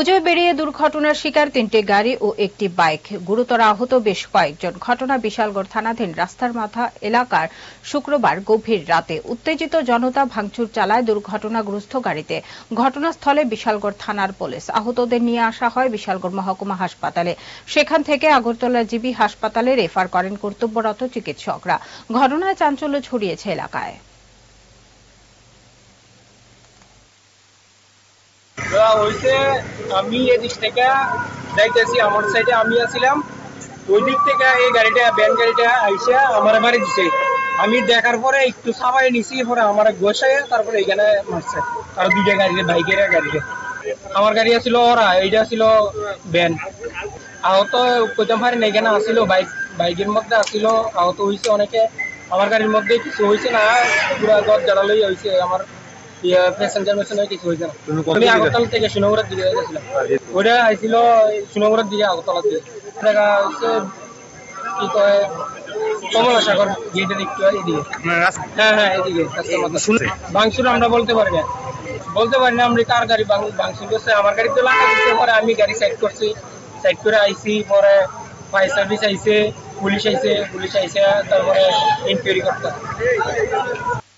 পুজোয় বেরিয়ে দুর্ঘটনার শিকার তিনটি গাড়ি ও একটি বাইক। গুরুতর আহত বেশ কয়েকজন। ঘটনা বিশালগড় থানাধীন রাস্তার মাথা এলাকার শুক্রবার গভীর রাতে উত্তেজিত জনতা ভাঙচুর চালায় দুর্ঘটনাগ্রস্ত গাড়িতে। ঘটনাস্থলে বিশালগড় থানার পুলিশ। আহতদের নিয়ে আসা হয় বিশালগড় মহকুমা হাসপাতালে। সেখান থেকে আগরতলা জিবি হাসপাতালে রেফার করেন কর্তব্যরত চিকিৎসকরা। ঘটনায় চাঞ্চল্য ছড়িয়েছে এলাকায়। হইতে আমি এদিক থেকে আমার সাইডে আমি আছিলাম। ওই দিক থেকে এই গাড়িটা ব্যান গাড়িটা আইসে আমার বাড়ি দিছে। আমি দেখার পরে একটু নিছি, পরে আমার তারপরে এখানে মারছে। আর দুইটা গাড়ি, বাইকের গাড়িতে আমার গাড়ি আছিল ওরা, এইটা ছিল ব্যান আহত কইতাম পারি এখানে আসিল বাইক, বাইকের মধ্যে আসিল আহত হয়েছে অনেকে। আমার গাড়ির মধ্যে কিছু হয়েছে না, পুরা দর জানালই হয়েছে আমার প্যাসেঞ্জার মেশিনে কিছু হয়েছে না। আমি থেকে আগরতলা থেকে সুনগরের দিকে গেছিলাম। ওইটা আইছিল সুনগরের দিকে আগরতলার দিকে। জায়গা হচ্ছে কি কয় কমলা সাগর গেটের একটু এদিকে। হ্যাঁ হ্যাঁ এদিকে আমরা বলতে পারি না। বলতে পারি না আমরা কার গাড়ি ভাঙচুর করছে। আমার গাড়ি তো লাগা দিতে পরে আমি গাড়ি সাইড করছি। সাইড করে আইসি পরে ফায়ার সার্ভিস আইছে পুলিশ আইছে পুলিশ আইসে তারপরে ইনকোয়ারি করতে।